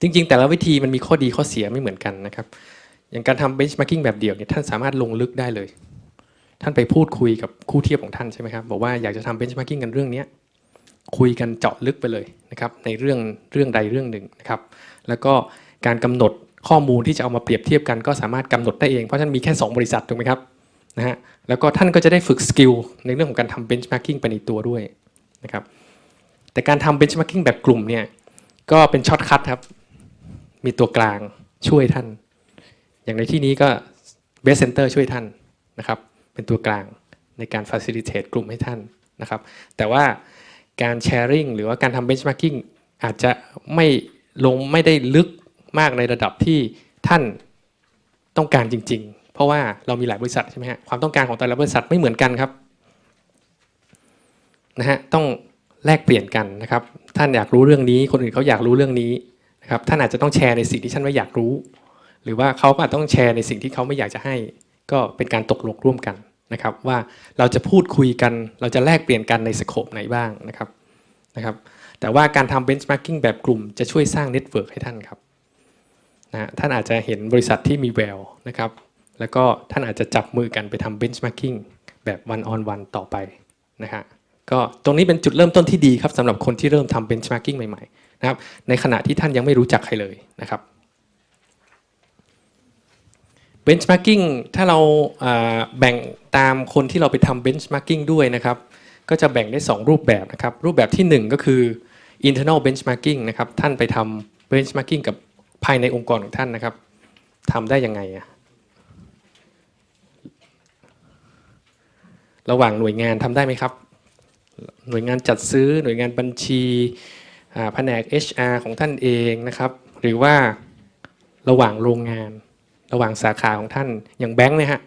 จริง ๆ แต่ละวิธีมันมีข้อดีข้อเสียไม่เหมือนกันนะครับ อย่างการทำ benchmarking แบบเดี่ยวเนี่ยท่านสามารถลงลึกได้เลย ท่านไปพูดคุยกับคู่เทียบของท่านใช่ไหมครับบอกว่าอยากจะทำ benchmarking กันเรื่องเนี้ยคุยกันเจาะลึกไปเลยนะครับในเรื่องเรื่องใดเรื่องหนึ่งนะครับแล้วก็การกำหนดข้อมูลที่จะเอามาเปรียบเทียบกันก็สามารถกำหนดได้เองเพราะท่านมีแค่ 2 บริษัทถูกไหมครับนะฮะแล้วก็ท่านก็จะได้ฝึกสกิลในเรื่องของการทำ benchmarking ไปในตัวด้วยนะครับแต่การทำ benchmarking แบบกลุ่มเนี่ยก็เป็นช็อตคัทครับ มีตัวกลางช่วยท่าน อย่างในที่นี้ก็ best center ช่วยท่านนะครับ เป็นตัวกลางในการ facilitate กลุ่มให้ท่านนะครับ แต่ว่าการ sharing หรือว่าการทำ benchmarking อาจจะไม่ลงไม่ได้ลึกมากในระดับที่ท่านต้องการจริง ๆ เพราะว่าเรามีหลายบริษัทใช่ไหมฮะความต้องการของแต่ละบริษัทไม่เหมือนกันครับนะฮะต้องแลกเปลี่ยนกันนะครับ ท่านอยากรู้เรื่องนี้ คนอื่นเขาอยากรู้เรื่องนี้ ครับท่านอาจจะต้องแชร์ในสิ่งที่ท่านไม่อยากรู้ หรือว่าเขาก็อาจต้องแชร์ในสิ่งที่เขาไม่อยากจะให้ ก็เป็นการตกลงร่วมกันนะครับ ว่าเราจะพูดคุยกัน เราจะแลกเปลี่ยนกันในสโคปไหนบ้างนะครับนะครับ แต่ว่าการทำ benchmarking แบบกลุ่มจะช่วยสร้างเน็ตเวิร์กให้ท่านครับนะท่านอาจจะเห็นบริษัทที่มีแววนะครับ แล้วก็ท่านอาจจะจับมือกันไปทำ benchmarking แบบ one on one ต่อไปนะฮะก็ตรงนี้เป็นจุดเริ่มต้นที่ดีครับสำหรับคนที่เริ่มทำ benchmarking ใหม่ๆ นะครับ ในขณะที่ท่านยังไม่รู้จักใครเลยนะครับ benchmarking ถ้าเราแบ่งตามคนที่เราไปทำ benchmarking ด้วยนะครับ ก็จะแบ่งได้ 2 รูปแบบนะครับ รูปแบบทีหนึ่1 ก็คือ internal benchmarking นะครับ ท่านไปทำ benchmarking กับภายในองค์กรของท่านนะครับทำได้ยังไงอะระหว่างหน่วยงานทำได้ไหมครับ หน่วยงานจัดซื้อหน่วยงานบัญชี แผนก HR ของท่านเองนะครับ หรือว่าระหว่างโรงงาน ระหว่างสาขาของท่านอย่างแบงค์เนี่ยฮะ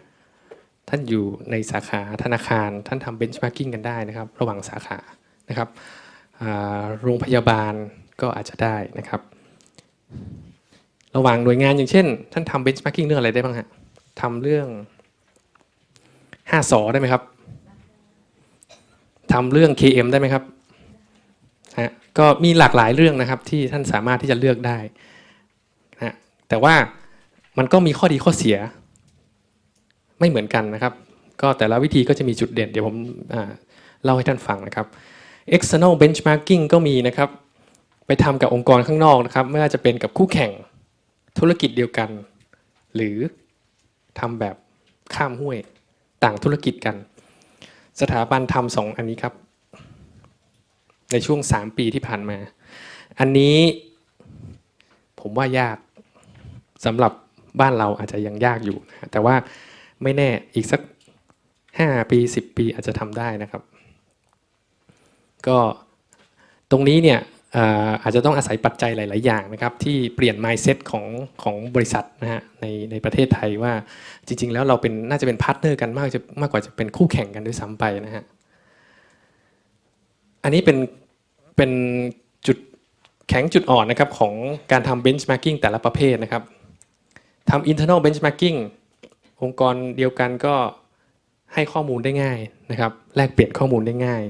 ท่านอยู่ในสาขาธนาคาร ท่านทำเบนช์มาร์กิ้งกันได้นะครับ ระหว่างสาขานะครับโรงพยาบาลก็อาจจะได้นะครับ ระหว่างหน่วยงานอย่างเช่น ท่านทำเบนช์มาร์กิ้งเรื่องอะไรได้บ้างฮะทำเรื่อง5สอได้ไหมครับทำเรื่อง KM ได้ไหมครับ ฮะก็มีหลากหลายเรื่องนะครับที่ท่านสามารถที่จะเลือกได้นะฮะแต่ว่ามันก็มีข้อดีข้อเสีย ไม่เหมือนกันนะครับ ก็แต่ละวิธีก็จะมีจุดเด่น เดี๋ยวผมเล่าให้ท่านฟังนะครับ external benchmarking ก็มีนะครับ ไปทำกับองค์กรข้างนอกนะครับ ไม่ว่าจะเป็นกับคู่แข่งธุรกิจเดียวกัน หรือทำแบบข้ามห้วยต่างธุรกิจกัน สถาบันทำสองอันนี้ครับ ในช่วง 3 ปีที่ผ่านมา อันนี้ผมว่ายากสำหรับบ้านเราอาจจะยังยากอยู่นะแต่ว่าไม่แน่อีกสัก 5 ปี 10 ปีอาจจะทำได้นะครับ ก็ตรงนี้เนี่ยอาอาจจะต้องอาศัยปัจจัยหลาย ๆ อย่างนะครับที่เปลี่ยน mindset ของของบริษัทนะฮะในในประเทศไทยว่าจริง ๆ แล้วเราเป็นน่าจะเป็นพาร์ทเนอร์กันมากจะมากกว่าจะเป็นคู่แข่งกันด้วยซ้ำไปนะฮะอันนี้เป็น เป็นจุดแข็งจุดอ่อนนะครับของการทำ benchmarking แต่ละประเภทนะครับทำ internal benchmarking องค์กรเดียวกันก็ให้ข้อมูลได้ง่ายนะครับแลกเปลี่ยนข้อมูลได้ง่าย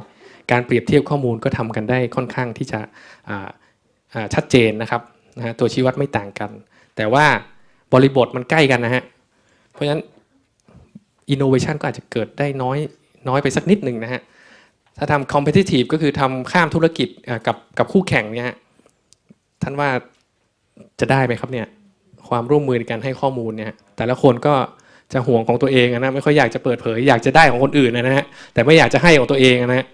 การเปรียบเทียบข้อมูลก็ทำกันได้ค่อนข้างที่จะชัดเจนนะครับนะฮะตัวชี้วัดไม่ต่างกัน แต่ว่าบริบทมันใกล้กันนะฮะเพราะฉะนั้น innovation ก็อาจจะเกิดได้น้อยน้อยไปสักนิดหนึ่งนะฮะ ถ้าทำ competitive ก็คือทำข้ามธุรกิจกับกับคู่แข่งเนี่ยท่านว่าจะได้ไหมครับเนี่ยความร่วมมือในการให้ข้อมูลเนี่ยแต่ละคนก็จะห่วงของตัวเองนะไม่ค่อยอยากจะเปิดเผย อยากจะได้ของคนอื่นนะฮะแต่ไม่อยากจะให้ของตัวเองนะฮะ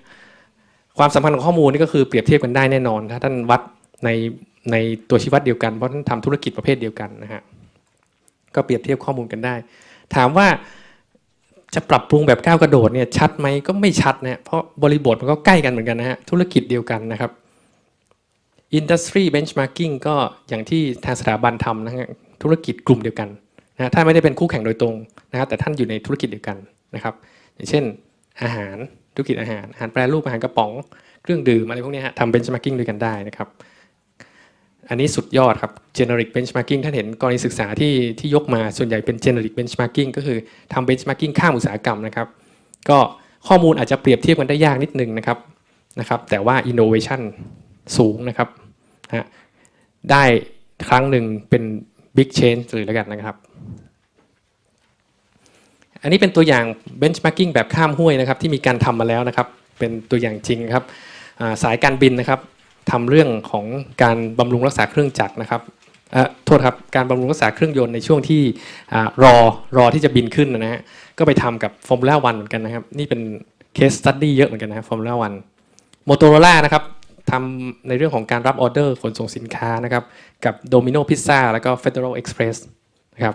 ความสัมพันธ์ของข้อมูลนี่ก็คือเปรียบเทียบกันได้แน่นอน ถ้าท่านวัดในในตัวชี้วัดเดียวกันเพราะท่านทำธุรกิจประเภทเดียวกันนะฮะก็เปรียบเทียบข้อมูลกันได้ ถามว่า จะปรับปรุงแบบก้าวกระโดดเนี่ยชัดไหมก็ไม่ชัดนะเพราะบริบทมันก็ใกล้กันเหมือนกันนะฮะธุรกิจเดียวกันนะครับ Industry Benchmarking ก็อย่างที่ทางสถาบันทำนะฮะธุรกิจกลุ่มเดียวกันนะถ้าไม่ได้เป็นคู่แข่งโดยตรงนะแต่ท่านอยู่ในธุรกิจเดียวกันนะครับ อย่างเช่น อาหารธุรกิจอาหารอาหารแปรรูปอาหารกระป๋องเครื่องดื่มอะไรพวกนี้ฮะทำ benchmarking ด้วยกันได้นะครับ อันนี้สุดยอดครับ generic benchmarking ท่านเห็นกรณีศึกษาที่ที่ยกมาส่วนใหญ่เป็น generic benchmarking ก็คือทำ benchmarking ข้ามอุตสาหกรรมนะครับ ก็ข้อมูลอาจจะเปรียบเทียบกันได้ยากนิดนึงนะครับนะครับ แต่ว่า innovation สูงนะครับฮะได้ครั้งหนึ่งเป็น big change เลยแล้วกันนะครับ อันนี้เป็นตัวอย่าง benchmarking แบบข้ามห้วยนะครับ ที่มีการทำมาแล้วนะครับ เป็นตัวอย่างจริงครับสายการบินนะครับ ทำเรื่องของการบำรุงรักษาเครื่องจักรนะครับโทษครับการบำรุงรักษาเครื่องยนต์ในช่วงที่อรอรอที่จะบินขึ้นนะฮะก็ไปทำกับ Formula One เหมือนกันนะครับ นี่เป็น case study เยอะเหมือนกันนะครับ Formula One Motorola นะครับทำในเรื่องของการรับออเดอร์ขนส่งสินค้านะครับกับ Domino Pizza แล้วก็ Federal Express นะครับ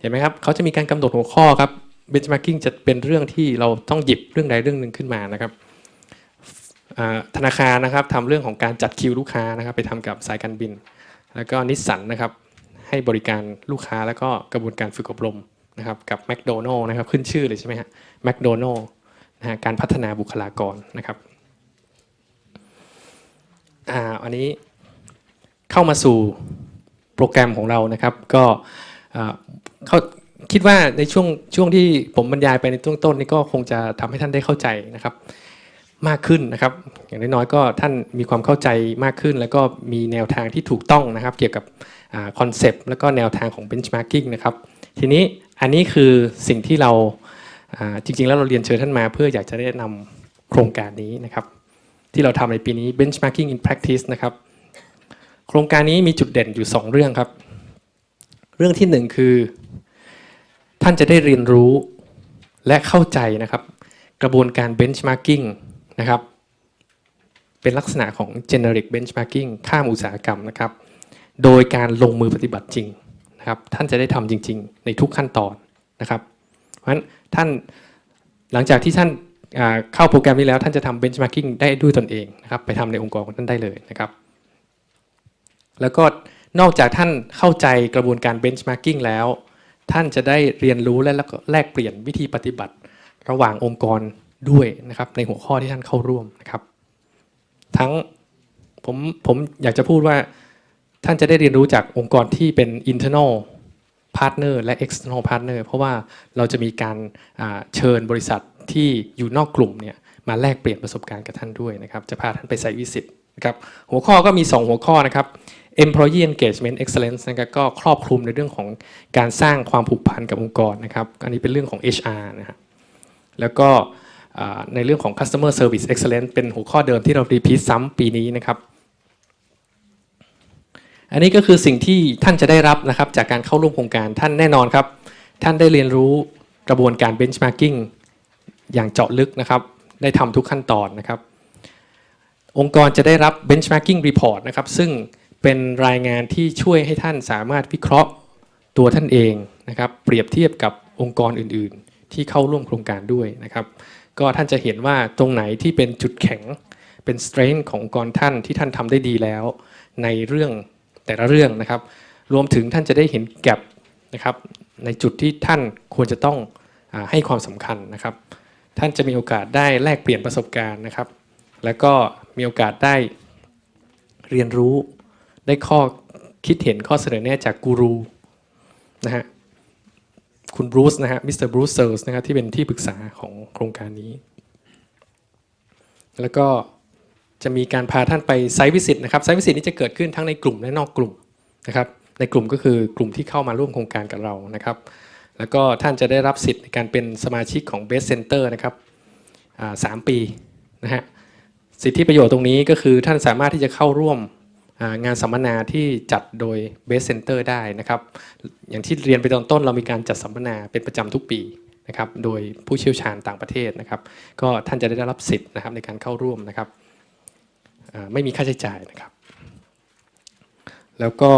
เห็นไหมครับเขาจะมีการกำหนดหัวข้อครับ benchmarking จะเป็นเรื่องที่เราต้องหยิบเรื่องใดเรื่องหนึ่งขึ้นมานะครับ ธนาคารนะครับทำเรื่องของการจัดคิวลูกค้านะครับ ไปทำกับสายการบิน แล้วก็นิสสันนะครับให้บริการลูกค้าแล้วก็กระบวนการฝึกอบรมนะครับกับแมคโดนัลล์นะครับขึ้นชื่อเลยใช่ไหมฮะแมคโดนัลล์นะฮะการพัฒนาบุคลากรนะครับอ่าอันนี้เข้ามาสู่โปรแกรมของเรานะครับ ก็อ่าเขาคิดว่าในช่วงช่วงที่ผมบรรยายไปในต้นต้นนี้ก็คงจะทำให้ท่านได้เข้าใจนะครับ มากขึ้นนะครับ อย่างน้อยๆก็ท่านมีความเข้าใจมากขึ้น แล้วก็มีแนวทางที่ถูกต้องนะครับ เกี่ยวกับคอนเซปต์แล้วก็แนวทางของ benchmarking นะครับ ทีนี้อันนี้คือสิ่งที่เราจริงๆ แล้วเราเรียนเชิญท่านมา เพื่ออยากจะได้นำโครงการนี้นะครับ ที่เราทำในปีนี้ benchmarking in practice นะครับ โครงการนี้มีจุดเด่นอยู่ 2 เรื่องครับ เรื่องที่หนึ่งคือ ท่านจะได้เรียนรู้และเข้าใจนะครับ กระบวนการ benchmarking นะครับ เป็นลักษณะของ generic benchmarking ข้ามอุตสาหกรรมนะครับ โดยการลงมือปฏิบัติจริงนะครับ ท่านจะได้ทำจริง ๆ ในทุกขั้นตอนนะครับ เพราะฉะนั้นท่านหลังจากที่ท่านเข้าโปรแกรมนี้แล้วท่านจะทำ benchmarking ได้ด้วยตนเองนะครับ ไปทำในองค์กรของท่านได้เลยนะครับ แล้วก็นอกจากท่านเข้าใจกระบวนการ benchmarking แล้ว ท่านจะได้เรียนรู้และแลกเปลี่ยนวิธีปฏิบัติระหว่างองค์กร ด้วยนะครับในหัวข้อที่ท่านเข้าร่วมนะครับ ทั้งผมผมอยากจะพูดว่าท่านจะได้เรียนรู้จากองค์กรที่เป็น internal partner และ external partner เพราะว่าเราจะมีการเชิญบริษัทที่อยู่นอกกลุ่มเนี่ยมาแลกเปลี่ยนประสบการณ์กับท่านด้วยนะครับ จะพาท่านไปใส่วิสิตนะครับหัวข้อก็มี 2 หัวข้อนะครับ employee engagement excellence นะครับก็ครอบคลุมในเรื่องของการสร้างความผูกพันกับองค์กรนะครับ อันนี้เป็นเรื่องของ HR นะครับแล้วก็ ในเรื่องของ customer service excellence เป็นหัวข้อเดิมที่เรา repeat ซ้ำปีนี้นะครับ อันนี้ก็คือสิ่งที่ท่านจะได้รับนะครับจากการเข้าร่วมโครงการท่านแน่นอนครับ ท่านได้เรียนรู้กระบวนการ benchmarking อย่างเจาะลึกนะครับ ได้ทำทุกขั้นตอนนะครับ องค์กรจะได้รับ benchmarking report นะครับ ซึ่งเป็นรายงานที่ช่วยให้ท่านสามารถวิเคราะห์ตัวท่านเองนะครับ เปรียบเทียบกับองค์กรอื่น ๆ ที่เข้าร่วมโครงการด้วยนะครับ ก็ท่านจะเห็นว่าตรงไหนที่เป็นจุดแข็งเป็น strength ขององค์กรท่านที่ท่านทำได้ดีแล้ว ในเรื่องแต่ละเรื่องนะครับ รวมถึงท่านจะได้เห็นแกลบนะครับในจุดที่ท่านควรจะต้องอให้ความสำคัญนะครับ ท่านจะมีโอกาสได้แลกเปลี่ยนประสบการณ์นะครับ แล้วก็มีโอกาสได้เรียนรู้ได้ข้อคิดเห็นข้อเสนอแนะจากกูรูนะฮะ คุณบรูซนะฮะมิสเตอร์บรูซเซอร์สนะครับที่เป็นที่ปรึกษาของโครงการนี้ แล้วก็จะมีการพาท่านไปไซต์วิสิตนะครับไซต์วิสิตนี้จะเกิดขึ้นทั้งในกลุ่มและนอกกลุ่มนะครับในกลุ่มก็คือกลุ่มที่เข้ามาร่วมโครงการกับเรานะครับ แล้วก็ท่านจะได้รับสิทธิ์ในการเป็นสมาชิกของ Best Center นะครับสามปีนะฮะสิทธิประโยชน์ตรงนี้ก็คือท่านสามารถที่จะเข้าร่วม งานสัมมนาที่จัดโดย Best Center ได้นะครับ อย่างที่เรียนไปตอนต้นเรามีการจัดสัมมนาเป็นประจำทุกปีนะครับโดยผู้เชี่ยวชาญต่างประเทศนะครับ ก็ท่านจะได้รับสิทธิ์นะครับในการเข้าร่วมนะครับไม่มีค่าใช้จ่ายนะครับ แล้วก็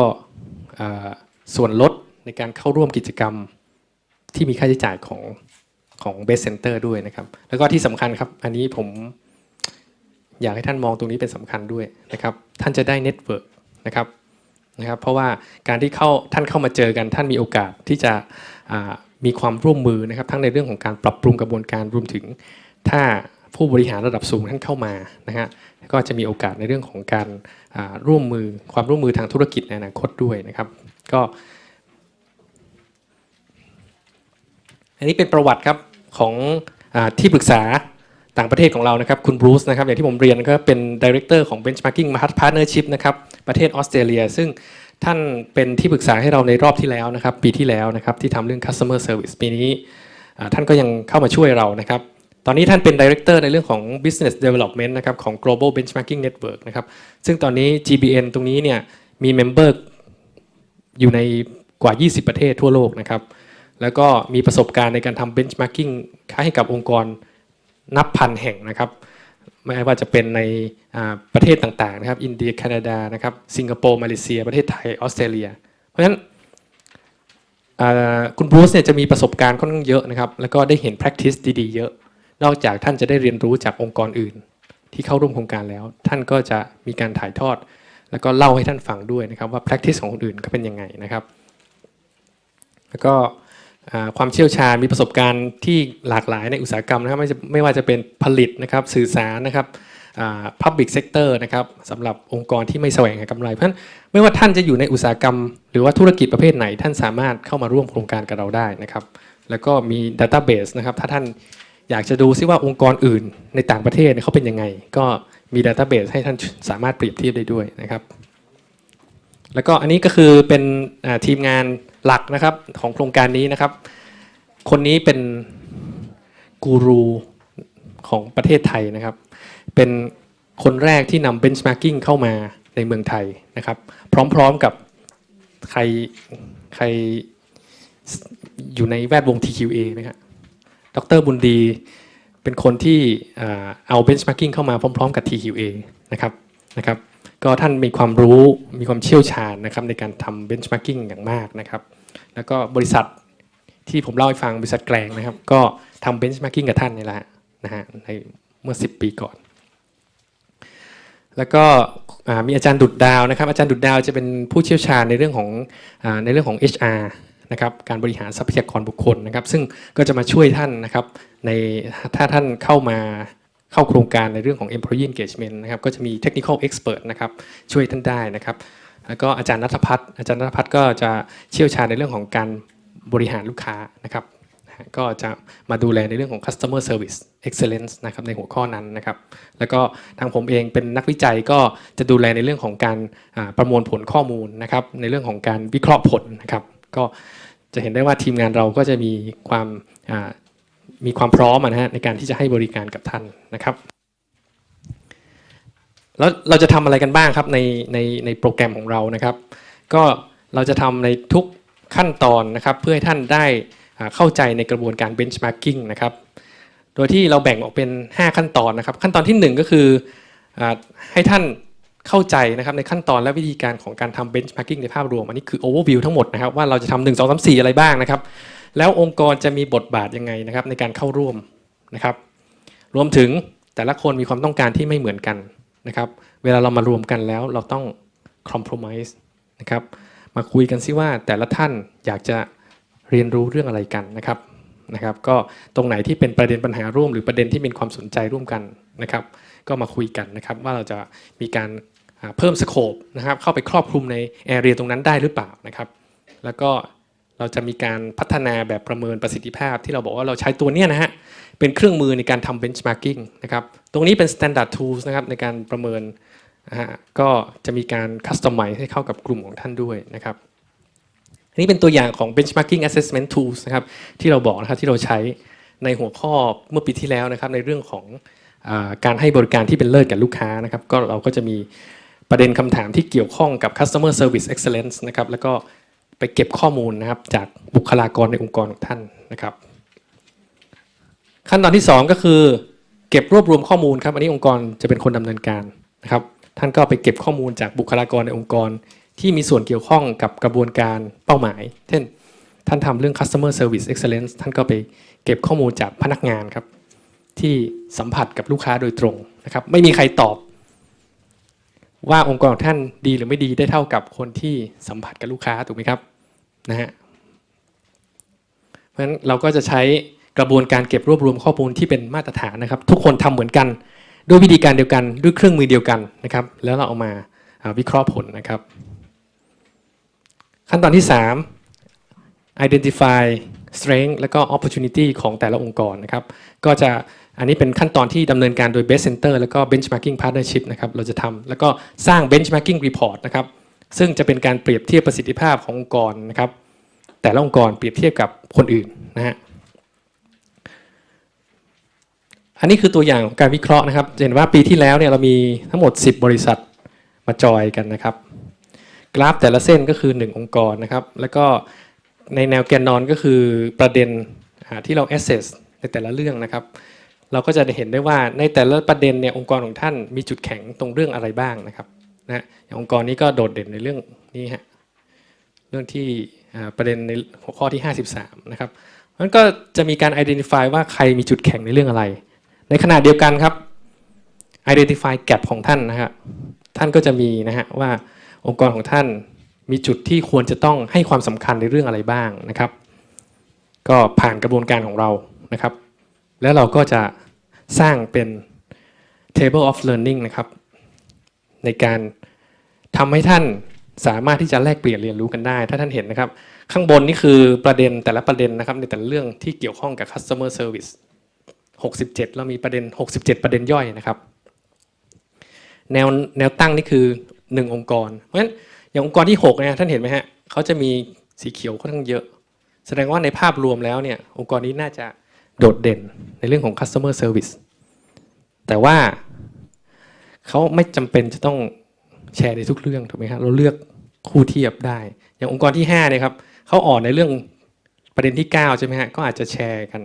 ส่วนลดในการเข้าร่วมกิจกรรมที่มีค่าใช้จ่ายของของ Base Center ด้วยนะครับ แล้วก็ที่สำคัญครับ อันนี้ผม อยากให้ท่านมองตรงนี้เป็นสำคัญด้วยนะครับ ท่านจะได้เน็ตเวิร์กนะครับนะครับ เพราะว่าการที่เข้าท่านเข้ามาเจอกัน ท่านมีโอกาสที่จะมีความร่วมมือนะครับ ทั้งในเรื่องของการปรับปรุงกระบวนการรวมถึง ถ้าผู้บริหารระดับสูงท่านเข้ามานะฮะก็จะมีโอกาสในเรื่องของการร่วมมือความร่วมมือทางธุรกิจในอนาคตด้วยนะครับ ก็อันนี้เป็นประวัติครับของอที่ปรึกษา ต่างประเทศของเรานะครับคุณบรูซนะครับอย่างที่ผมเรียนก็เป็นดีเรคเตอร์ของ Benchmarking Partnership นะครับประเทศออสเตรเลีย ซึ่งท่านเป็นที่ปรึกษาให้เราในรอบที่แล้วนะครับ ปีที่แล้วนะครับที่ทำเรื่อง customer service ปีนี้ท่านก็ยังเข้ามาช่วยเรานะครับตอนนี้ท่านเป็น Director ในเรื่องของ Business Development นะครับของ Global Benchmarking Network นะครับซึ่งตอนนี้ GBN ตรงนี้เนี่ยมี Member อยู่ในกว่า 20 ประเทศทั่วโลกนะครับแล้วก็มีประสบการณ์ในการทำ benchmarking ให้กับองค์กร นับพันแห่งนะครับไม่ว่าจะเป็นในประเทศต่างๆนะครับ อินเดียแคนาดานะครับสิงคโปร์มาเลเซีย ประเทศไทยออสเตรเลีย เพราะฉะนั้นคุณบรูซเนี่ยจะมีประสบการณ์ค่อนข้างเยอะนะครับแล้วก็ได้เห็น practice ดีๆ เยอะ นอกจากท่านจะได้เรียนรู้จากองค์กรอื่น ที่เข้าร่วมโครงการแล้ว ท่านก็จะมีการถ่ายทอด แล้วก็เล่าให้ท่านฟังด้วยนะครับว่า practice ของคนอื่นก็เป็นยังไงนะครับ แล้วก็ ความเชี่ยวชาญมีประสบการณ์ที่หลากหลายในอุตสาหกรรมนะครับไม่ไม่ว่าจะเป็นผลิตนะครับสื่อสารนะครับอ่า public sector นะครับสำหรับองค์กรที่ไม่แสวงหากำไร เพราะฉะนั้นไม่ว่าท่านจะอยู่ในอุตสาหกรรม หรือว่าธุรกิจประเภทไหน ท่านสามารถเข้ามาร่วมโครงการกับเราได้นะครับ แล้วก็มี database นะครับถ้าท่านอยากจะดูซิว่าองค์กรอื่นในต่างประเทศเขาเป็นยังไง ก็มี database ให้ท่านสามารถเปรียบเทียบได้ด้วยนะครับ แล้วก็อันนี้ก็คือเป็นทีมงาน หลักนะครับของโครงการนี้นะครับ คนนี้เป็นกูรูของประเทศไทยนะครับ เป็นคนแรกที่นำ benchmarking เข้ามาในเมืองไทยนะครับ พร้อมๆกับใครใครอยู่ในแวดวง TQA ไหมครับดรบุญดีเป็นคนที่เอาเอา benchmarking เข้ามาพร้อม ๆ กับ TQA นะครับนะครับ ก็ท่านมีความรู้มีความเชี่ยวชาญนะครับในการทำ benchmarking อย่างมากนะครับแล้วก็บริษัทที่ผมเล่าให้ฟังบริษัทแกลงนะครับ ก็ทำ benchmarking กับท่านนี่แหละนะฮะในเมื่อ 10 ปีก่อน แล้วก็มีอาจารย์ดุดดาวนะครับ อาจารย์ดุดดาวจะเป็นผู้เชี่ยวชาญในเรื่องของอในเรื่องของ HR นะครับการบริหารทรัพยากรบุคคลนะครับ ซึ่งก็จะมาช่วยท่านนะครับในถ้าท่านเข้ามา เข้าโครงการในเรื่องของ employee engagement นะครับก็จะมี technical expert นะครับช่วยท่านได้นะครับ แล้วก็อาจารย์นัทพัฒน์อาจารย์นัทพัฒน์ก็จะเชี่ยวชาญในเรื่องของการบริหารลูกค้านะครับ ก็จะมาดูแลในเรื่องของ customer service excellence นะครับในหัวข้อนั้นนะครับ แล้วก็ทางผมเองเป็นนักวิจัยก็จะดูแลในเรื่องของการประมวลผลข้อมูลนะครับ ในเรื่องของการวิเคราะห์ผลนะครับ ก็จะเห็นได้ว่าทีมงานเราก็จะมีความ มีความพร้อมนะฮะในการที่จะให้บริการกับท่านนะครับ แล้วเราจะทำอะไรกันบ้างครับในในในโปรแกรมของเรานะครับ ก็เราจะทำในทุกขั้นตอนนะครับ เพื่อให้ท่านได้เข้าใจในกระบวนการ benchmarking นะครับ โดยที่เราแบ่งออกเป็น 5 ขั้นตอนนะครับ ขั้นตอนทีหนึ่1 ก็คืออให้ท่านเข้าใจนะครับในขั้นตอนและวิธีการของการทำ benchmarking ในภาพรวม อันนี้คือ overview ทั้งหมดนะครับว่าเราจะทำ1 2 3 4 อะไรบ้างนะครับ แล้วองค์กรจะมีบทบาทยังไงนะครับในการเข้าร่วมนะครับ รวมถึงแต่ละคนมีความต้องการที่ไม่เหมือนกันนะครับ เวลาเรามารวมกันแล้วเราต้อง compromise นะครับมาคุยกันซิว่าแต่ละท่านอยากจะเรียนรู้เรื่องอะไรกันนะครับนะครับ ก็ตรงไหนที่เป็นประเด็นปัญหาร่วม หรือประเด็นที่เป็นความสนใจร่วมกันนะครับ ก็มาคุยกันนะครับ ว่าเราจะมีการเพิ่มสโคปนะครับ เข้าไปครอบคลุมในแอเรียตรงนั้นได้หรือเปล่านะครับ แล้วก็ เราจะมีการพัฒนาแบบประเมินประสิทธิภาพ ที่เราบอกว่าเราใช้ตัวเนี้ยนะฮะเป็นเครื่องมือในการทำ benchmarking นะครับตรงนี้เป็น standard tools นะครับในการประเมินนะฮะก็จะมีการ customize ให้เข้ากับกลุ่มของท่านด้วยนะครับอันนี้เป็นตัวอย่างของ benchmarking assessment tools นะครับที่เราบอกนะครับที่เราใช้ในหัวข้อเมื่อปีที่แล้วนะครับในเรื่องของอการให้บริการที่เป็นเลิศกับลูกค้านะครับก็เราก็จะมีประเด็นคำถามที่เกี่ยวข้องกับ customer service excellence นะครับแล้วก็ ไปเก็บข้อมูลนะครับจากบุคลากรในองค์กรของท่านนะครับ ขั้นตอนที่ 2 ก็คือ เก็บรวบรวมข้อมูลครับ อันนี้องค์กรจะเป็นคนดำเนินการนะครับ ท่านก็ไปเก็บข้อมูลจากบุคลากรในองค์กร ที่มีส่วนเกี่ยวข้องกับกระบวนการเป้าหมาย เช่น ท่านทำเรื่อง customer service excellence ท่านก็ไปเก็บข้อมูลจากพนักงานครับ ที่สัมผัสกับลูกค้าโดยตรงนะครับ ไม่มีใครตอบว่าองค์กรของท่านดีหรือไม่ดีได้เท่ากับคนที่สัมผัสกับลูกค้าถูกไหมครับ นะฮะเพราะฉะนั้นเราก็จะใช้กระบวนการเก็บรวบรวมข้อมูลที่เป็นมาตรฐานนะครับ ทุกคนทำเหมือนกัน ด้วยวิธีการเดียวกันด้วยเครื่องมือเดียวกันนะครับ แล้วเราเอามาอ่าวิเคราะห์ผลนะครับ ขั้นตอนที่ 3 identify strength และก็ opportunity ของแต่ละองค์กรนะครับ ก็จะอันนี้เป็นขั้นตอนที่ดำเนินการโดย best center แล้วก็ benchmarking partnership นะครับ เราจะทำแล้วก็สร้าง benchmarking report นะครับ ซึ่งจะเป็นการเปรียบเทียบประสิทธิภาพขององค์กรนะครับ แต่ละองค์กรเปรียบเทียบกับคนอื่นนะฮะอันนี้คือตัวอย่างของการวิเคราะห์นะครับเห็นว่าปีที่แล้วเนี่ยเรามีทั้งหมด 10 บริษัทมาจอยกันนะครับ กราฟแต่ละเส้นก็คือ 1 องค์กรนะครับ แล้วก็ในแนวแกนนอนก็คือประเด็นที่เรา assess ในแต่ละเรื่องนะครับ เราก็จะเห็นได้ว่าในแต่ละประเด็นเนี่ยองค์กรของท่านมีจุดแข็งตรงเรื่องอะไรบ้างนะครับ นะอย่างองค์กรนี้ก็โดดเด่นในเรื่องนี้ฮะเรื่องที่ประเด็นในหัวข้อที่ 53 นะครับมันก็จะมีการ identify ว่าใครมีจุดแข็งในเรื่องอะไร ในขณะเดียวกันครับ identify gap ของท่านนะฮะท่านก็จะมีนะฮะว่าองค์กรของท่านมีจุดที่ควรจะต้องให้ความสำคัญในเรื่องอะไรบ้างนะครับ ก็ผ่านกระบวนการของเรานะครับ แล้วเราก็จะสร้างเป็น table of learning นะครับ ในการ ทำให้ท่านสามารถที่จะแลกเปลี่ยนเรียนรู้กันได้ ถ้าท่านเห็นนะครับ ข้างบนนี่คือประเด็นแต่ละประเด็นนะครับ ในแต่ละเรื่องที่เกี่ยวข้องกับ customer service 67 เรามีประเด็น 67 ประเด็นย่อยนะครับ แนวแนวตั้งนี่คือ 1 องค์กร เพราะฉะนั้นอย่างองค์กรที่6เนี่ยท่านเห็นไหมฮะเขาจะมีสีเขียวค่อนข้างเยอะ แสดงว่าในภาพรวมแล้วเนี่ยองค์กรนี้น่าจะโดดเด่นในเรื่องของ customer service แต่ว่าเขาไม่จำเป็นจะต้อง แชร์ในทุกเรื่องถูกไหมครับเราเลือกคู่เทียบได้ อย่างองค์กรที่5เนี่ยครับเขาอ่อนในเรื่องประเด็นที่ 9 ใช่ไหมฮะก็อาจจะแชร์กัน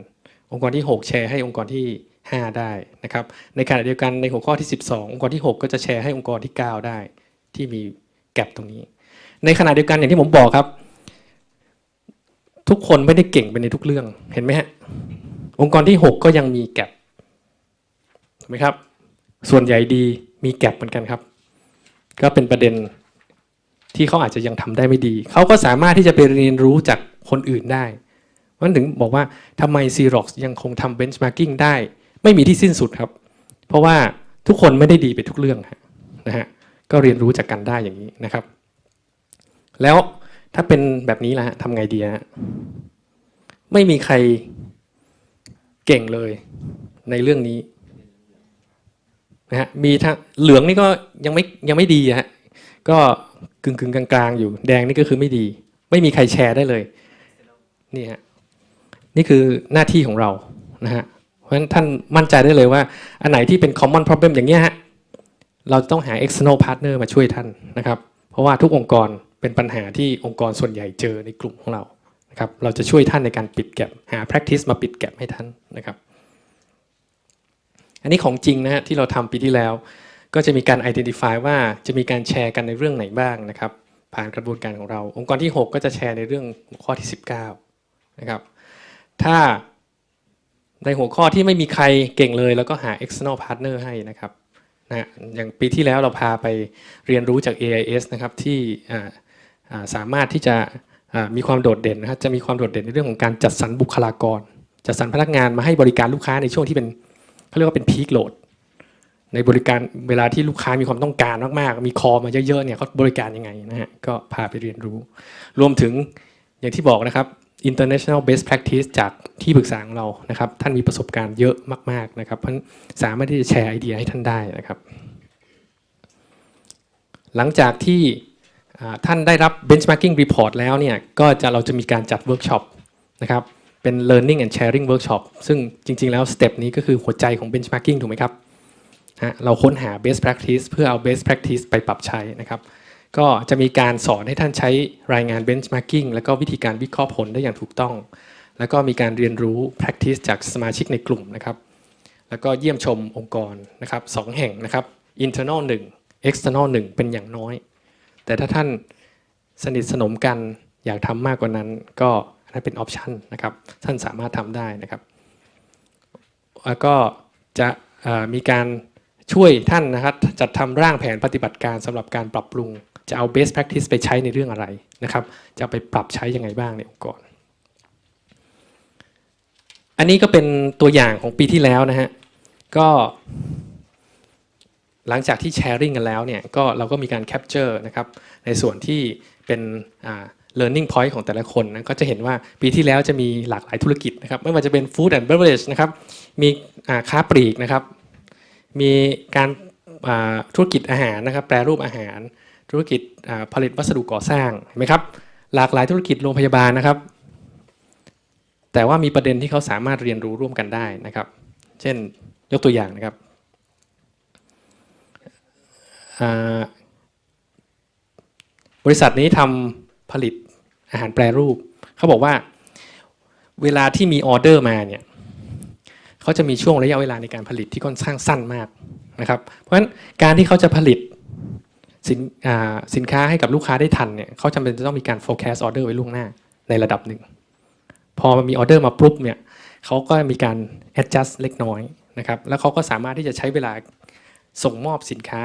องค์กรที่ 6 แชร์ให้องค์กรที่ 5 ได้นะครับในขณะเดียวกันในหัวข้อที่ 12 องค์กรที่ 6 ก็จะแชร์ให้องค์กรที่ 9 ได้ ที่มีแกลบตรงนี้ ในขณะเดียวกันอย่างที่ผมบอกครับ ทุกคนไม่ได้เก่งไปในทุกเรื่องเห็นไหมฮะองค์กรที่ 6 ก็ยังมีแกลบถูกไหมครับส่วนใหญ่ดีมีแกลบเหมือนกันครับ ก็เป็นประเด็นที่เขาอาจจะยังทำได้ไม่ดี เขาก็สามารถที่จะไปเรียนรู้จากคนอื่นได้เพราะฉะนั้นถึงบอกว่าทำไม Xerox ยังคงทำ benchmarking ได้ ไม่มีที่สิ้นสุดครับ เพราะว่าทุกคนไม่ได้ดีไปทุกเรื่องนะฮะก็เรียนรู้จากกันได้อย่างนี้นะครับ แล้วถ้าเป็นแบบนี้ล่ะทำไงดีฮะไม่มีใครเก่งเลยในเรื่องนี้ นะฮะมีทั้งเหลืองนี่ก็ยังไม่ยังไม่ดีอะฮะก็กึ่งกึ่งกลางๆ อยู่แดงนี่ก็คือไม่ดี ไม่มีใครแชร์ได้เลยนี่ฮะนี่คือหน้าที่ของเรานะฮะเพราะฉะนั้นท่านมั่นใจได้เลยว่า อันไหนที่เป็น common problem อย่างเงี้ยฮะเราต้องหา external partner มาช่วยท่านนะครับ เพราะว่าทุกองค์กรเป็นปัญหาที่องค์กรส่วนใหญ่เจอในกลุ่มของเรานะครับเราจะช่วยท่านในการปิดแกลบหา practice มาปิดแกลบให้ท่านนะครับ อันนี้ของจริงนะฮะที่เราทำปีที่แล้ว ก็จะมีการ identify ว่าจะมีการแชร์กันในเรื่องไหนบ้างนะครับ ผ่านกระบวนการของเรา องค์กรที่ 6 ก็จะแชร์ในเรื่องหัวข้อที่ 19 นะครับ ถ้าในหัวข้อที่ไม่มีใครเก่งเลย แล้วก็หา external partner ให้นะครับนะฮะอย่างปีที่แล้วเราพาไปเรียนรู้จาก AIS นะครับที่สามารถที่จะมีความโดดเด่นนะครับจะมีความโดดเด่นในเรื่องของการจัดสรรบุคลากร จัดสรรพนักงานมาให้บริการลูกค้าในช่วงที่เป็น เขาเรียกว่าเป็นพีคโหลดในบริการเวลาที่ลูกค้ามีความต้องการมากๆ มีคอมาเยอะๆเนี่ยเขาบริการยังไงนะฮะก็พาไปเรียนรู้ รวมถึงอย่างที่บอกนะครับ international best practice จากที่ปรึกษาของเรานะครับ ท่านมีประสบการณ์เยอะมากๆนะครับเพราะฉะนั้นสามารถที่จะแชร์ไอเดียให้ท่านได้นะครับ หลังจากที่ท่านได้รับ benchmarking report แล้วเนี่ยก็จะเราจะมีการจัดเวิร์กช็อปนะครับ เป็น learning and sharing workshop ซึ่งจริง ๆ แล้วสเต็ปนี้ก็คือหัวใจของ benchmarking ถูกไหมครับฮะเราค้นหา best practice เพื่อเอา best practice ไปปรับใช้นะครับ ก็จะมีการสอนให้ท่านใช้รายงาน benchmarking แล้วก็วิธีการวิเคราะห์ผลได้อย่างถูกต้อง แล้วก็มีการเรียนรู้ practice จากสมาชิกในกลุ่มนะครับ แล้วก็เยี่ยมชมองค์กรนะครับสองแห่งนะครับ internal 1 external 1 เป็นอย่างน้อย แต่ถ้าท่านสนิทสนมกันอยากทำมากกว่านั้นก็ อันนั้เป็นออปชันนะครับท่านสามารถทำได้นะครับ แล้วก็จะมีการช่วยท่านนะครับจัดทำร่างแผนปฏิบัติการสำหรับการปรับปรุง จะเอา best practice ไปใช้ในเรื่องอะไรนะครับ จะไปปรับใช้ยังไงบ้างในองค์กร อันนี้ก็เป็นตัวอย่างของปีที่แล้วนะฮะก็หลังจากที่แชร์ริ่งกันแล้วเนี่ยก็เราก็มีการแคปเจอร์นะครับในส่วนที่เป็นอ่า learning point ของแต่ละคนนะก็จะเห็นว่าปีที่แล้วจะมีหลากหลายธุรกิจนะครับไม่ว่าจะเป็น food and beverage นะครับมีค้าปลีกนะครับ มีการธุรกิจอาหารนะครับ แปรรูปอาหาร ธุรกิจผลิตวัสดุก่อสร้างเห็นไหมครับหลากหลายธุรกิจโรงพยาบาลนะครับ แต่ว่ามีประเด็นที่เขาสามารถเรียนรู้ร่วมกันได้นะครับ เช่นยกตัวอย่างนะครับบริษัทนี้ทำผลิต อาหารแปรรูป เขาบอกว่าเวลาที่มีออเดอร์มาเนี่ยเขาจะมีช่วงระยะเวลาในการผลิตที่ค่อนข้างสั้นมากนะครับ เพราะฉะนั้นการที่เขาจะผลิตสินสินค้าให้กับลูกค้าได้ทันเนี่ยเขาจำเป็นจะต้องมีการ forecast order ไว้ล่วงหน้าในระดับหนึ่ง พอมันมีออเดอร์มาปุ๊บเนี่ยเขาก็มีการ adjust เล็กน้อยนะครับ แล้วเขาก็สามารถที่จะใช้เวลาส่งมอบสินค้า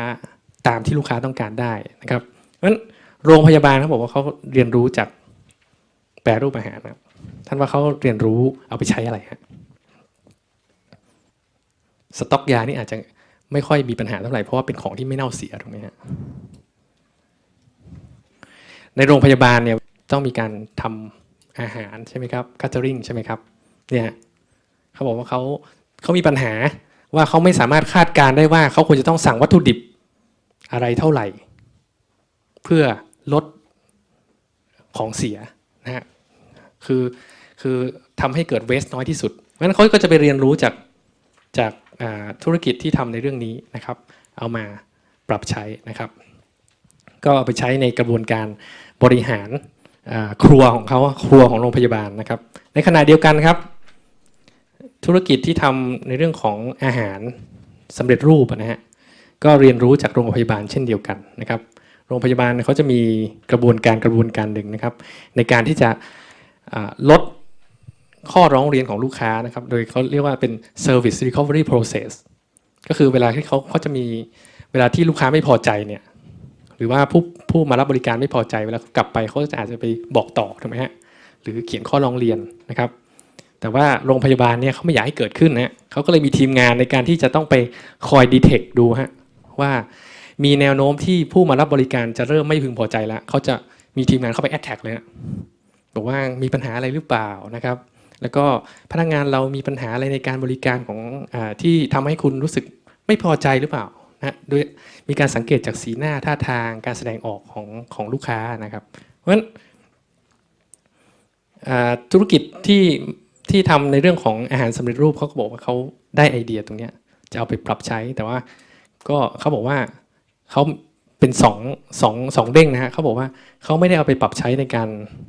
ตามที่ลูกค้าต้องการได้นะครับเพราะฉะนั้นโรงพยาบาลเขาบอกว่าเขาเรียนรู้จาก แปรรูปอาหารนะครับท่านว่าเขาเรียนรู้เอาไปใช้อะไรฮะสต็อกยานี่อาจจะไม่ค่อยมีปัญหาเท่าไหร่เพราะว่าเป็นของที่ไม่เน่าเสียถูกไหมฮะในโรงพยาบาลเนี่ยต้องมีการทำอาหารใช่ไหมครับคัตเตอริงใช่ไหมครับเนี่ยเขาบอกว่าเขาเขามีปัญหาว่าเขาไม่สามารถคาดการได้ว่าเขาควรจะต้องสั่งวัตถุดิบอะไรเท่าไหร่ เพื่อลดของเสีย นะฮะคือคือทำให้เกิดเวสน้อยที่สุดเพราะฉะนั้นเขาก็จะไปเรียนรู้จากจากธุรกิจที่ทำในเรื่องนี้นะครับ เอามาปรับใช้นะครับ ก็เอาไปใช้ในกระบวนการบริหารครัวของเขาครัวของโรงพยาบาลนะครับ ในขณะเดียวกันครับ ธุรกิจที่ทำในเรื่องของอาหารสำเร็จรูปนะฮะก็เรียนรู้จากโรงพยาบาลเช่นเดียวกันนะครับ โรงพยาบาลเขาจะมีกระบวนการกระบวนการหนึ่งนะครับ ในการที่จะลดข้อร้องเรียนของลูกค้านะครับ โดยเขาเรียกว่าเป็น service recovery process ก็คือเวลาที่เขาเขาจะมีเวลาที่ลูกค้าไม่พอใจเนี่ยหรือว่าผู้ผู้มารับบริการไม่พอใจเวลากลับไปเขาจะอาจจะไปบอกต่อถูกไหมฮะหรือเขียนข้อร้องเรียนนะครับ แต่ว่าโรงพยาบาลเนี่ยเขาไม่อยากให้เกิดขึ้นนะฮะเขาก็เลยมีทีมงานในการที่จะต้องไปคอยดีเทคดูฮะว่า มีแนวโน้มที่ผู้มารับบริการจะเริ่มไม่พึงพอใจแล้วเขาจะมีทีมงานเข้าไปแอดแท็กเลยฮะบอกว่ามีปัญหาอะไรหรือเปล่านะครับ แล้วก็พนักงานเรามีปัญหาอะไรในการบริการของอที่ทำให้คุณรู้สึกไม่พอใจหรือเปล่านะโดยมีการสังเกตจากสีหน้าท่าทางการแสดงออกของของลูกค้านะครับ เพราะฉะนั้นธุรกิจที่ที่ทำในเรื่องของอาหารสำเร็จรูปเขาก็บอกว่าเขาได้ไอเดียตรงนี้จะเอาไปปรับใช้แต่ว่าก็เขาบอกว่า เขาเป็นสองสองสองเด้งนะฮะเขาบอกว่าเขาไม่ได้เอาไปปรับใช้ในการ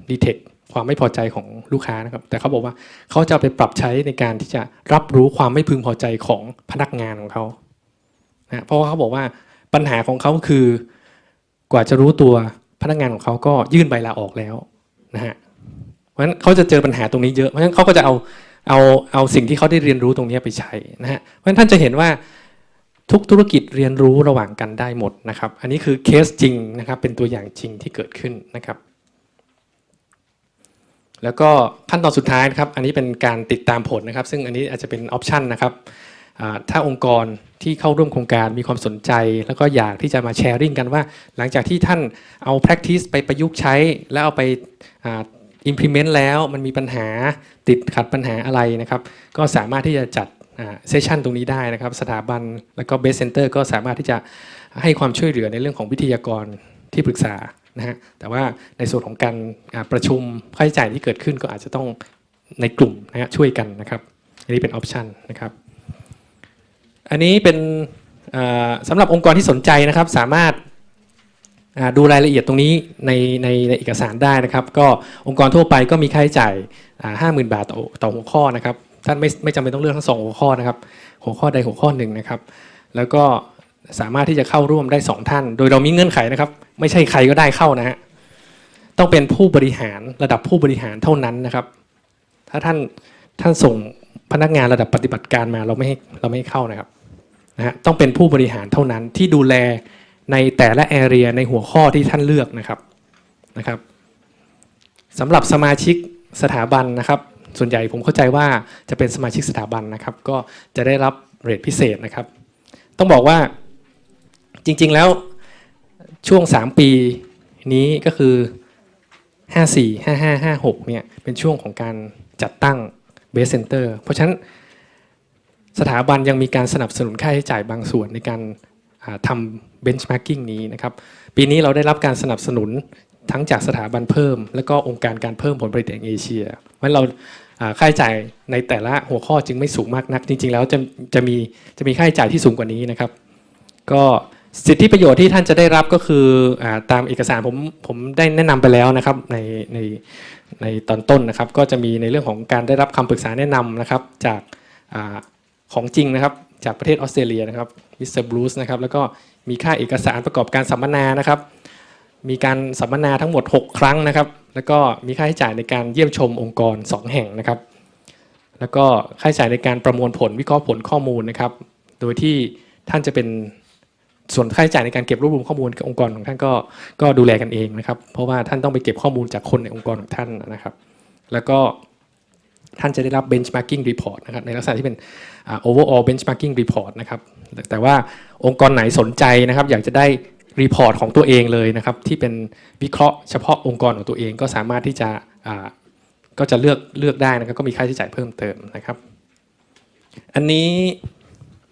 ดีเทคความไม่พอใจของลูกค้านะครับแต่เขาบอกว่าเขาจะาไปปรับใช้ในการที่จะรับรู้ความไม่พึงพอใจของพนักงานของเขานะเพราะว่าเขาบอกว่าปัญหาของเขาคือกว่าจะรู้ตัวพนักงานของเขาก็ยื่นใบลาออกแล้วนะฮะเพราะฉะนั้นเขาจะเจอปัญหาตรงนี้เยอะเพราะฉะนั้นเขาก็จะเอาเอาเอาสิ่งที่เขาได้เรียนรู้ตรงนี้ไปใช้นะฮะเพราะฉะนั้นท่านจะเห็นว่า ทุกธุรกิจเรียนรู้ระหว่างกันได้หมดนะครับ อันนี้คือเคสจริงนะครับ เป็นตัวอย่างจริงที่เกิดขึ้นนะครับ แล้วก็ขั้นตอนสุดท้ายนะครับ อันนี้เป็นการติดตามผลนะครับ ซึ่งอันนี้อาจจะเป็นออปชันนะครับถ้าองค์กรที่เข้าร่วมโครงการมีความสนใจ แล้วก็อยากที่จะมาแชร์ริ่งกันว่า หลังจากที่ท่านเอา practice ไปประยุกต์ใช้ แล้วเอาไปอ่า implement แล้วมันมีปัญหาติดขัดปัญหาอะไรนะครับ ก็สามารถที่จะจัด เซสชันตรงนี้ได้นะครับ สถาบันแล้วก็ base center ก็สามารถที่จะให้ความช่วยเหลือในเรื่องของวิทยากรที่ปรึกษานะฮะแต่ว่าในส่วนของการประชุมค่าใช้จ่ายที่เกิดขึ้นก็อาจจะต้องในกลุ่มนะฮะช่วยกันนะครับอันนี้เป็นออปชันนะครับอันนี้เป็นสำหรับองค์กรที่สนใจนะครับ สามารถดูรายละเอียดตรงนี้ในในในเอกสารได้นะครับ ก็องค์กรทั่วไปก็มีค่าใช้จ่ายห้าหมื่นบาทต่อต่อหัวข้อนะครับ ท่านไม่ไม่จำเป็นต้องเลือกทั้งสองหัวข้อนะครับ หัวข้อใดหัวข้อหนึ่งนะครับ แล้วก็สามารถที่จะเข้าร่วมได้สองท่าน โดยเรามีเงื่อนไขนะครับ ไม่ใช่ใครก็ได้เข้านะฮะต้องเป็นผู้บริหารระดับผู้บริหารเท่านั้นนะครับ ถ้าท่านท่านส่งพนักงานระดับปฏิบัติการมาเราไม่ให้เราไม่ให้เข้านะครับนะฮะต้องเป็นผู้บริหารเท่านั้นที่ดูแลในแต่ละแอเรียในหัวข้อที่ท่านเลือกนะครับนะครับสำหรับสมาชิกสถาบันนะครับ ส่วนใหญ่ผมเข้าใจว่าจะเป็นสมาชิกสถาบันนะครับ ก็จะได้รับเรทพิเศษนะครับ ต้องบอกว่าจริงๆแล้วช่วง 3 ปีนี้ก็คือ 54 55 56เนี่ยเป็นช่วงของการจัดตั้งเบสเซนเตอร์เพราะฉะนั้นสถาบันยังมีการสนับสนุนค่าใช้จ่ายบางส่วนในการทำ benchmarking นี้นะครับปีนี้เราได้รับการสนับสนุนทั้งจากสถาบันเพิ่ม และก็องค์การการเพิ่มผลผลิตแห่งเอเชียเพราะฉะนั้นเรา ค่าใช้จ่ายในแต่ละหัวข้อจึงไม่สูงมากนัก จริง ๆ แล้วจะจะมีจะมีค่าใช้จ่ายที่สูงกว่านี้นะครับ ก็สิทธิประโยชน์ที่ท่านจะได้รับก็คืออตามเอกสารผมผมได้แนะนำไปแล้วนะครับในในในตอนต้นนะครับ ก็จะมีในเรื่องของการได้รับคำปรึกษาแนะนำนะครับจากอาของจริงนะครับ จากประเทศออสเตรเลียนะครับมิสเตอร์บรูซนะครับแล้วก็มีค่าเอกสารประกอบการสัมมนานะครับ มีการสัมมนาทั้งหมด 6 ครั้งนะครับ แล้วก็มีค่าใช้จ่ายในการเยี่ยมชมองค์กร 2 แห่งนะครับ แล้วก็ค่าใช้จ่ายในการประมวลผลวิเคราะห์ผลข้อมูลนะครับ โดยที่ท่านจะเป็นส่วนค่าใช้จ่ายในการเก็บรวบรวมข้อมูลกับองค์กรของท่านก็ก็ดูแลกันเองนะครับ เพราะว่าท่านต้องไปเก็บข้อมูลจากคนในองค์กรของท่านนะครับ แล้วก็ท่านจะได้รับ benchmarking report นะครับในลักษณะที่เป็น overall benchmarking report นะครับแต่ว่าองค์กรไหนสนใจนะครับ อยากจะได้ รีพอร์ตของตัวเองเลยนะครับที่เป็นวิเคราะห์เฉพาะองค์กรของตัวเองก็สามารถที่จะก็จะเลือกเลือกได้นะครับก็มีค่าใช้จ่ายเพิ่มเติมนะครับ อันนี้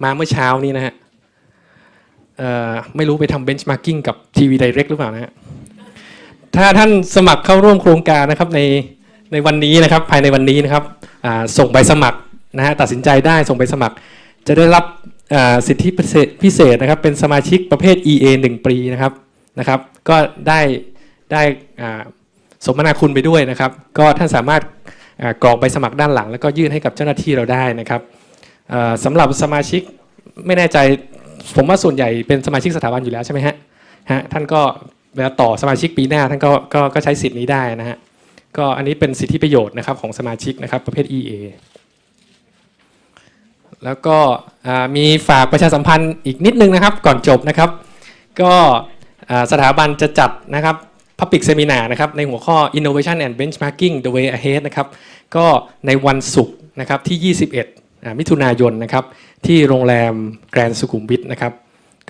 มาเมื่อเช้านี้นะฮะไม่รู้ไปทำ benchmarking กับทีวี Direct หรือเปล่านะฮะถ้าท่านสมัครเข้าร่วมโครงการนะครับในในวันนี้นะครับภายในวันนี้นะครับส่งใบสมัครนะฮะตัดสินใจได้ส่งใบสมัคร จะได้รับ สิทธิพิเศษนะครับเป็นสมาชิกประเภท EA 1 ปีนะครับนะครับก็ได้ได้สมนาคุณไปด้วยนะครับ ก็ท่านสามารถกรอกใบสมัครด้านหลัง แล้วก็ยื่นให้กับเจ้าหน้าที่เราได้นะครับสำหรับสมาชิกไม่แน่ใจผมว่าส่วนใหญ่เป็นสมาชิกสถาบันอยู่แล้วใช่ไหมฮะฮะท่านก็เวลาต่อสมาชิกปีหน้าท่านก็ก็ก็ใช้สิทธิ์นี้ได้นะฮะก็อันนี้เป็นสิทธิประโยชน์นะครับของสมาชิกนะครับประเภท EA แล้วก็มีฝากประชาสัมพันธ์อีกนิดนึงนะครับ ก่อนจบนะครับ ก็สถาบันจะจัดนะครับ Public Seminar นะครับในหัวข้อ Innovation and Benchmarking the Way Ahead นะครับก็ในวันศุกร์นะครับที่ 21 มิถุนายนนะครับที่โรงแรมแกรนสุขุมวิทนะครับ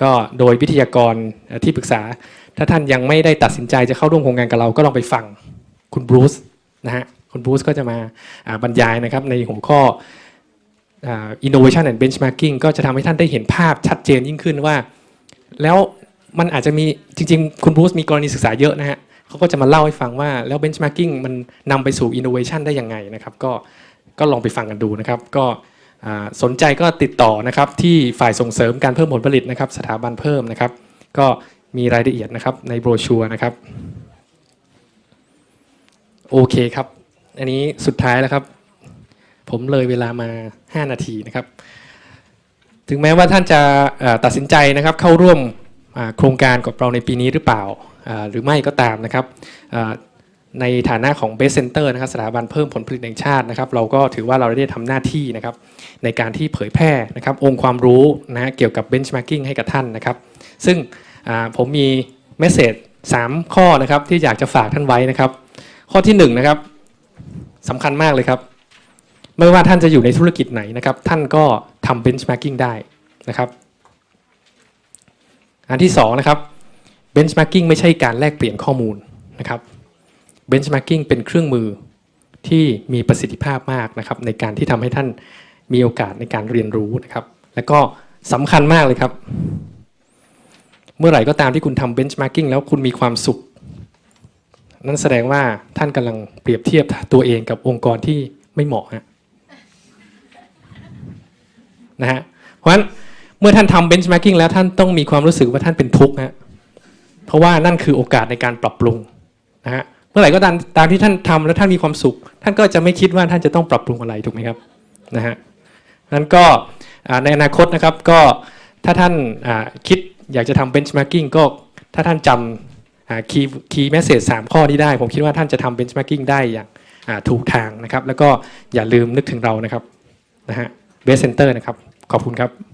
ก็โดยวิทยากรที่ปรึกษา ถ้าท่านยังไม่ได้ตัดสินใจจะเข้าร่วมโครงการกับเราก็ลองไปฟังคุณบรูซนะฮะคุณบรูซก็จะมาบรรยายนะครับในหัวข้อ innovation and benchmarking ก็จะทำให้ท่านได้เห็นภาพชัดเจนยิ่งขึ้นว่า แล้วมันอาจจะมีจริงๆ คุณบรูซมีกรณีศึกษาเยอะนะฮะเขาก็จะมาเล่าให้ฟังว่าแล้ว benchmarking มันนำไปสู่ innovation ได้ยังไงนะครับ ก็ก็ลองไปฟังกันดูนะครับ ก็สนใจก็ติดต่อนะครับที่ฝ่ายส่งเสริมการเพิ่มผลผลิตนะครับ สถาบันเพิ่มนะครับ ก็มีรายละเอียดนะครับในโบรชัวร์นะครับโอเคครับ อันนี้สุดท้ายแล้วครับ ผมเลยเวลามา 5 นาทีนะครับ ถึงแม้ว่าท่านจะตัดสินใจนะครับเข้าร่วมโครงการกับเราในปีนี้หรือเปล่าหรือไม่ก็ตามนะครับในฐานะของ Base Center นะครับสถาบันเพิ่มผลผลิตแห่งชาตินะครับ เราก็ถือว่าเราได้ทำหน้าที่นะครับ ในการที่เผยแพร่นะครับ องค์ความรู้นะเกี่ยวกับ benchmarking ให้กับท่านนะครับ ซึ่งผมมีเมสเซจ3 ข้อนะครับที่อยากจะฝากท่านไว้นะครับ ข้อที่1นะครับสำคัญมากเลยครับ ไม่ว่าท่านจะอยู่ในธุรกิจไหนนะครับ ท่านก็ทำ benchmarking ได้นะครับ อันที่สองนะครับ benchmarking ไม่ใช่การแลกเปลี่ยนข้อมูลนะครับ benchmarking เป็นเครื่องมือที่มีประสิทธิภาพมากนะครับ ในการที่ทำให้ท่านมีโอกาสในการเรียนรู้นะครับ และก็สำคัญมากเลยครับ เมื่อไหร่ก็ตามที่คุณทำ benchmarking แล้วคุณมีความสุข นั่นแสดงว่าท่านกำลังเปรียบเทียบตัวเองกับองค์กรที่ไม่เหมาะฮะ นะฮะเพราะฉะนั้นเมื่อท่านทำ benchmarking แล้วท่านต้องมีความรู้สึกว่าท่านเป็นทุกข์ฮะเพราะว่านั่นคือโอกาสในการปรับปรุงนะฮะเมื่อไหร่ก็ตามตามที่ท่านทำแล้วท่านมีความสุข ท่านก็จะไม่คิดว่าท่านจะต้องปรับปรุงอะไรถูกไหมครับนะฮะนั้นก็ในอนาคตนะครับก็ถ้าท่านคิดอยากจะทำ benchmarking ก็ถ้าท่านจำคีย์คีย์แมสเซจสามข้อนี้ได้ ผมคิดว่าท่านจะทำ benchmarking ได้อย่างถูกทางนะครับ แล้วก็อย่าลืมนึกถึงเรานะครับนะฮะเบสเซนเตอร์นะครับ ขอบคุณครับ